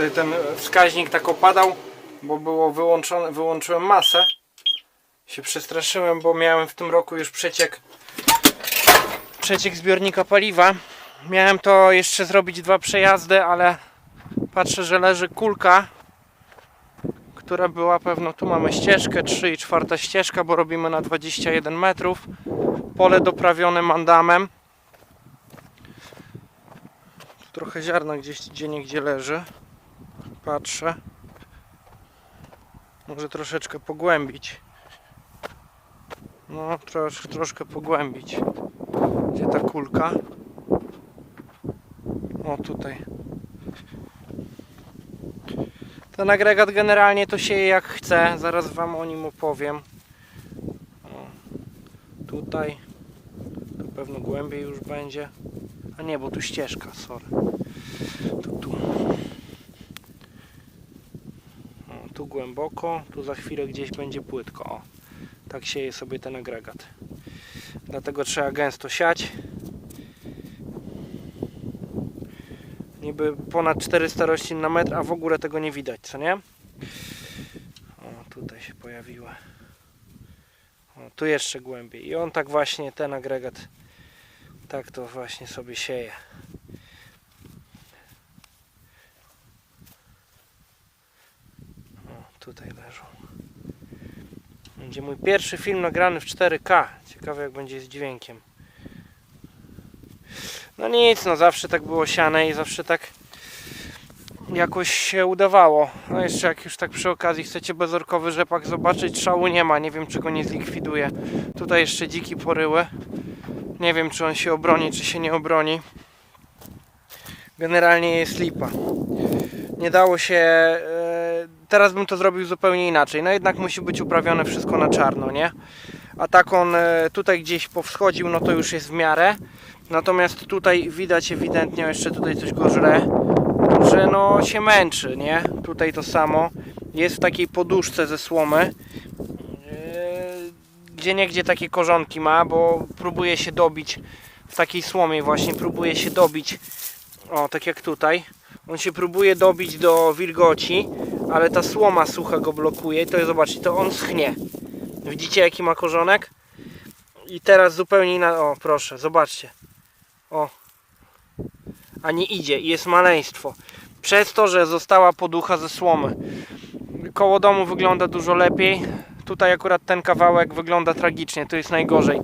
Tutaj ten wskaźnik tak opadał, bo było wyłączone, wyłączyłem masę. Się przestraszyłem, bo miałem w tym roku już przeciek przeciek zbiornika paliwa. Miałem to jeszcze zrobić dwa przejazdy, ale patrzę, że leży kulka, która była pewno, tu mamy ścieżkę, 3 i czwarta ścieżka, bo robimy na 21 metrów. Pole doprawione mandamem. Trochę ziarna gdzieś gdzie niegdzie leży. Patrzę. Może troszeczkę pogłębić. No, trosz, troszkę pogłębić. Gdzie ta kulka? O, tutaj. Ten agregat generalnie to sieje jak chce. Zaraz Wam o nim opowiem. O, tutaj. To pewno głębiej już będzie. A nie, bo tu ścieżka, sorry. To tu. O, tu głęboko, tu za chwilę gdzieś będzie płytko. O, tak sieje sobie ten agregat. Dlatego trzeba gęsto siać. Niby ponad 400 roślin na metr, a w ogóle tego nie widać, co nie? O, tutaj się pojawiły. O, tu jeszcze głębiej. I on tak właśnie, ten agregat, tak to właśnie sobie sieje. Tutaj leżą. Będzie mój pierwszy film nagrany w 4K. Ciekawe jak będzie z dźwiękiem. No nic, no zawsze tak było siane i zawsze tak jakoś się udawało. No jeszcze jak już tak przy okazji chcecie bezorkowy rzepak zobaczyć, szału nie ma, nie wiem czy go nie zlikwiduję. Tutaj jeszcze dziki poryły. Nie wiem czy on się obroni, czy się nie obroni. Generalnie jest lipa. Nie dało się... e, Teraz bym to zrobił zupełnie inaczej. No jednak musi być uprawione wszystko na czarno, nie? A tak on e, tutaj gdzieś powschodził, no to już jest w miarę. Natomiast tutaj widać ewidentnie, jeszcze tutaj coś go żre, że no się męczy, nie? Tutaj to samo. Jest w takiej poduszce ze słomy. Yy, Gdzie niegdzie takie korzonki ma, bo próbuje się dobić w takiej słomie właśnie, próbuje się dobić, o tak jak tutaj. On się próbuje dobić do wilgoci, ale ta słoma sucha go blokuje i to zobaczcie, to on schnie. Widzicie jaki ma korzonek? I teraz zupełnie inna, o proszę, zobaczcie. O. A nie idzie i jest maleństwo. Przez to, że została poducha ze słomy. Koło domu wygląda dużo lepiej. Tutaj akurat ten kawałek wygląda tragicznie, to jest najgorzej.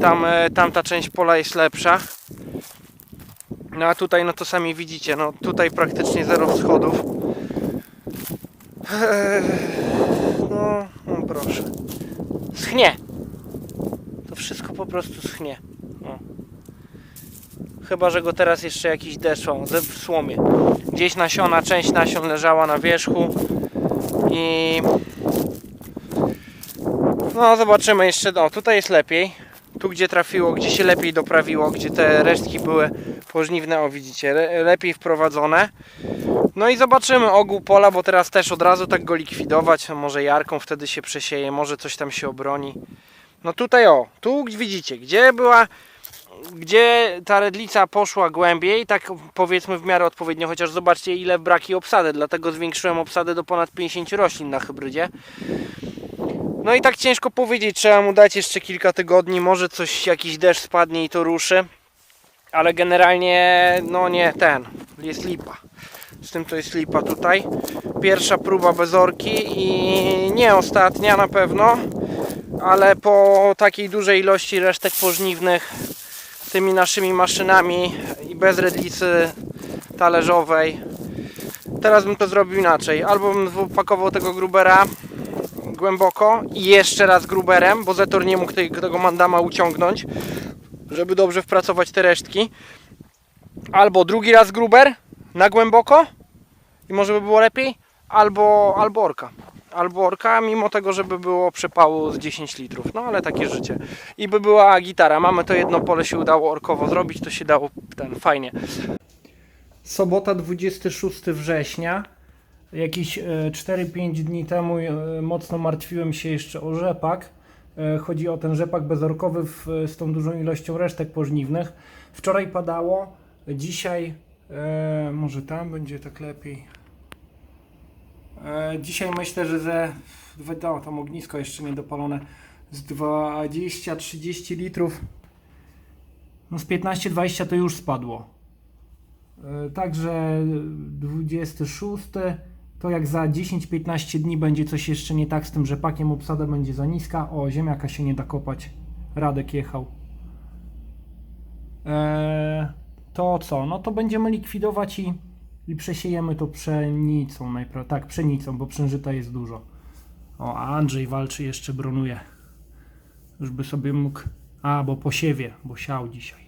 Tam, e, tamta część pola jest lepsza. No a tutaj no to sami widzicie, no tutaj praktycznie zero wschodów. Eee, No, no proszę. Schnie. To wszystko po prostu schnie. O. Chyba, że go teraz jeszcze jakiś deszcz ze w słomie. Gdzieś nasiona, część nasion leżała na wierzchu i no zobaczymy jeszcze, no tutaj jest lepiej. Tu gdzie trafiło, gdzie się lepiej doprawiło, gdzie te resztki były pożniwne, o widzicie, le, lepiej wprowadzone. No i zobaczymy ogół pola, bo teraz też od razu tak go likwidować, może jarką wtedy się przesieje, może coś tam się obroni. No tutaj o, tu widzicie, gdzie była, gdzie ta redlica poszła głębiej, tak powiedzmy w miarę odpowiednio, chociaż zobaczcie ile braki obsady, dlatego zwiększyłem obsadę do ponad 50 roślin na hybrydzie. No i tak ciężko powiedzieć, trzeba mu dać jeszcze kilka tygodni, może coś, jakiś deszcz spadnie i to ruszy. Ale generalnie, no nie ten, jest lipa. Z tym to jest lipa tutaj. Pierwsza próba bez orki i nie ostatnia na pewno, ale po takiej dużej ilości resztek pożniwnych tymi naszymi maszynami i bez redlicy talerzowej teraz bym to zrobił inaczej. Albo bym pakował tego grubera głęboko i jeszcze raz gruberem, bo Zetor nie mógł tego mandama uciągnąć, żeby dobrze wpracować te resztki. Albo drugi raz gruber na głęboko i może by było lepiej, albo, albo orka. Albo orka, mimo tego, żeby było przepału z 10 litrów. No ale takie życie. I by była gitara. Mamy to jedno pole się udało orkowo zrobić, to się dało ten fajnie. Sobota 26 września. Jakieś e, 4-5 dni temu e, mocno martwiłem się jeszcze o rzepak. E, Chodzi o ten rzepak bezorkowy w, z tą dużą ilością resztek pożniwnych. Wczoraj padało, dzisiaj e, może tam będzie tak lepiej. E, dzisiaj myślę, że ze. No, tam ognisko jeszcze nie dopalone. Z 20-30 litrów. No z 15-20 to już spadło. E, Także 26 to jak za 10-15 dni będzie coś jeszcze nie tak z tym rzepakiem, obsada będzie za niska. O, ziemniaka się nie da kopać. Radek jechał. Eee, to co? No to będziemy likwidować i, i przesiejemy to pszenicą najprawdopodobniej. Tak, pszenicą, bo przężyta jest dużo. O, a Andrzej walczy, jeszcze bronuje. Już by sobie mógł... A, bo posiewie, bo siał dzisiaj.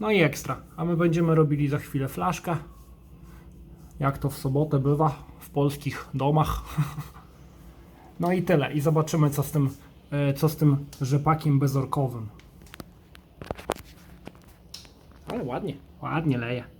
No i ekstra. A my będziemy robili za chwilę flaszka. Jak to w sobotę bywa w polskich domach. No i tyle. I zobaczymy co z tym, e, co z tym rzepakiem bezorkowym. Ale ładnie, ładnie leje.